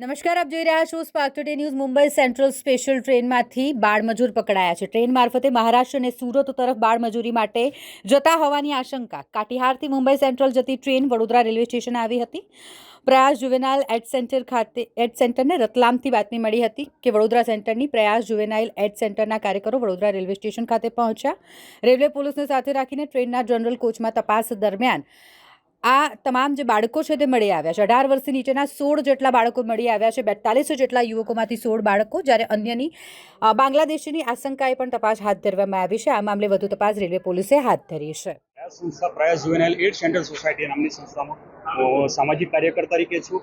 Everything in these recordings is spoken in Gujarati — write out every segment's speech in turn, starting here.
નમસ્કાર, આપ જોઈ રહ્યા છો Spark Today News Mumbai Central special ટ્રેનમાંથી બાળમજૂર પકડાયા છે. ટ્રેન મારફતે મહારાષ્ટ્ર અને સુરત તરફ બાળમજૂરી માટે જતા હોવાની આશંકા. કાટિહારથી મુંબઈ સેન્ટ્રલ જતી ટ્રેન વડોદરા રેલવે સ્ટેશન આવી હતી. પ્રયાસ જુવેનાઇલ એડ સેન્ટર ખાતે, એડ સેન્ટરને રતલામથી બાતમી મળી હતી કે વડોદરા સેન્ટરની પ્રયાસ જુવેનાઇલ એડ સેન્ટરના કાર્યકરો વડોદરા રેલવે સ્ટેશન ખાતે પહોંચ્યા. રેલવે પોલીસને સાથે રાખીને ટ્રેનના જનરલ કોચમાં તપાસ દરમિયાન આ તમામ જે બાળકો છે તે મળી આવ્યા છે. અઢાર વર્ષથી નીચેના સોળ જેટલા બાળકો મળી આવ્યા છે. બેતાલીસો જેટલા યુવકોમાંથી સોળ બાળકો, જ્યારે અન્યની બાંગ્લાદેશીની આશંકાએ પણ તપાસ હાથ ધરવામાં આવી છે. આ મામલે વધુ તપાસ રેલવે પોલીસે હાથ ધરી છે. સંસ્થા પ્રયાસ જુવેનાઇલ એડ સેન્ટર સોસાયટી નામની સંસ્થામાં. હું સામાજિક કાર્યકર તરીકે છું.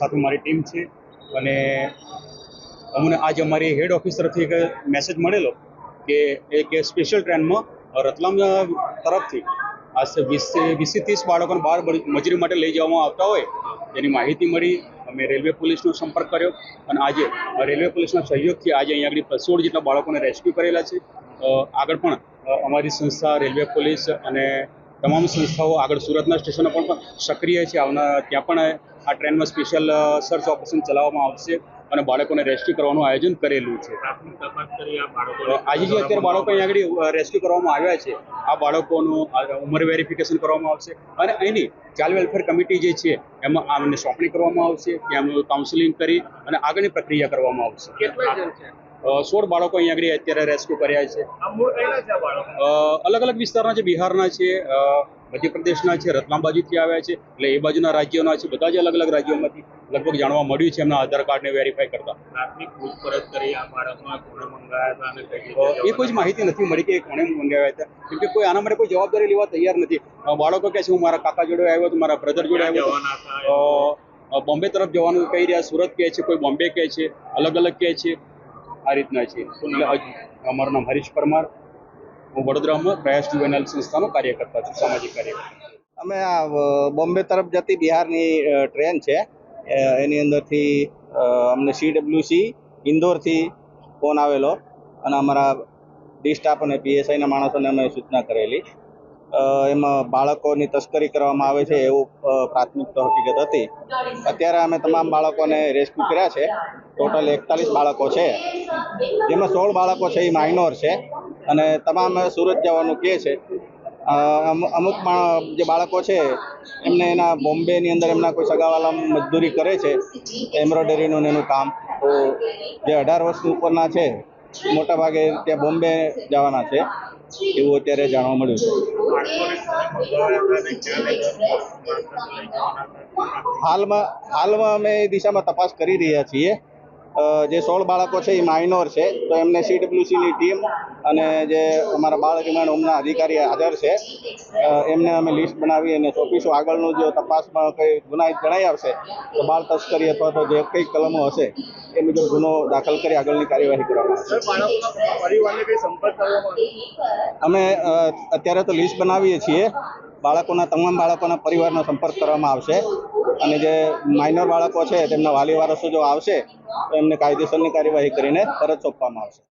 સાથે મારી ટીમ છે. અને અમને આજે અમારી હેડ ઓફિસ તરફથી એક મેસેજ મળેલો કે એક સ્પેશિયલ ટ્રેનમાં રતલામ તરફથી આશરે વીસથી વીસથી ત્રીસ બાળકોને બહાર મજૂરી માટે લઈ જવામાં આવતા હોય એની માહિતી મળી, અમે રેલવે પોલીસનો સંપર્ક કર્યો, અને આજે રેલવે પોલીસના સહયોગથી આજે અહીંયા આગળ સોળ જેટલા બાળકોને રેસ્ક્યુ કરેલા છે. આગળ પણ અમારી સંસ્થા રેલવે પોલીસ અને તમામ સંસ્થાઓ આગળ સુરતના સ્ટેશનો પણ સક્રિય છે. આવનાર, ત્યાં પણ આ ટ્રેનમાં સ્પેશિયલ સર્ચ ઓપરેશન ચલાવવામાં આવશે. અને બાળકોને રેસ્ક્યુ કરવાનું આયોજન કરેલું છે. આજે જે અત્યારે બાળકો અહીંયા આગળ રેસ્ક્યુ કરવામાં આવ્યા છે આ બાળકોનું ઉંમર વેરિફિકેશન કરવામાં આવશે અને અહીંની ચાઇલ્ડ વેલફેર કમિટી જે છે એમાં આમને સોંપણી કરવામાં આવશે ત્યાં એમનું કાઉન્સિલિંગ કરી અને આગળની પ્રક્રિયા કરવામાં આવશે. કેટલા જણ છે? સોળ બાળકો અહીંયા આગળ અત્યારે રેસ્ક્યુ કર્યા છે. અલગ અલગ વિસ્તારના છે બિહારના છે મધ્યપ્રદેશના છે રતલામ બાજુથી આવ્યા છે એટલે એ બાજુના રાજ્યોના છે બધા જ અલગ અલગ રાજ્યોમાંથી લગભગ જાણવા મળ્યું છે એમના આધાર કાર્ડને વેરીફાઈ કરતા. એ કોઈ જ માહિતી નથી મળી કે કોણે મંગાવ્યા હતા. કેમ કે કોઈ આના માટે કોઈ જવાબદારી લેવા તૈયાર નથી. બાળકો કહે છે હું મારા કાકા જોડે આવ્યો હતો મારા બ્રધર જોડે આવ્યો હતો. બોમ્બે તરફ જવાનું કહી રહ્યા સુરત કહે છે કોઈ બોમ્બે કહે છે અલગ અલગ કહે છે. આ રીતના છે. અમારું નામ હરીશ પરમાર. હું વડોદરામાં પ્રયાસ જુવેનાઇલ સંસ્થાનો કાર્યકર્તા છું, સામાજિક કાર્યકર્તા. અમે આ બોમ્બે તરફ જતી બિહારની ટ્રેન છે. એની અંદરથી અમને સીડબ્લ્યુસી ઇન્દોરથી ફોન આવેલો અને અમારા ડી સ્ટાફ અને પીએસઆઈના માણસોને અમે સૂચના કરેલી. એમાં બાળકોની તસ્કરી કરવામાં આવે છે એવું પ્રાથમિક હકીકત હતી. અત્યારે અમે તમામ બાળકોને રેસ્ક્યુ કર્યા છે. ટોટલ એકતાલીસ બાળકો છે. જેમાં સોળ બાળકો છે એ માઇનોર છે. અને તમામ સુરત જવાનું કહે છે. અમુક જે બાળકો છે, એમને એના બોમ્બેની અંદર એમના કોઈ સગાવાલા મજદૂરી કરે છે એમ્બ્રોઇડરીનું એનું કામ. તો જે અઢાર વર્ષ ઉપરના છે, મોટા ભાગે ત્યાં બોમ્બે જવાના છે. એવું અત્યારે જાણવા મળ્યું છે. હાલમાં હાલમાં અમે એ દિશામાં તપાસ કરી રહ્યા છીએ. જે સોળ બાળકો છે એ માઇનોર છે. તો એમને સીડબ્લ્યુસીની ટીમ અને જે અમારા બાળ રિમાન્ડ હોમના અધિકારી હાજર છે. એમને અમે લિસ્ટ બનાવી અને સોંપીશું. આગળનું જો તપાસમાં કંઈ ગુનાહિત જણાઈ આવશે તો બાળ તસ્કરી અથવા તો જે કંઈ કલમો હશે એ મુજબ ગુનો દાખલ કરી આગળની કાર્યવાહી કરવામાં આવશે. અમે અત્યારે તો લિસ્ટ બનાવીએ છીએ. બાળકોના, તમામ બાળકોના પરિવારનો સંપર્ક કરવામાં આવશે. અને જે માઇનર બાળકો છે, તેમના વાલી વારસો જો આવશે, તો એમને કાયદેસરની કાર્યવાહી કરીને પરત સોંપવામાં આવશે.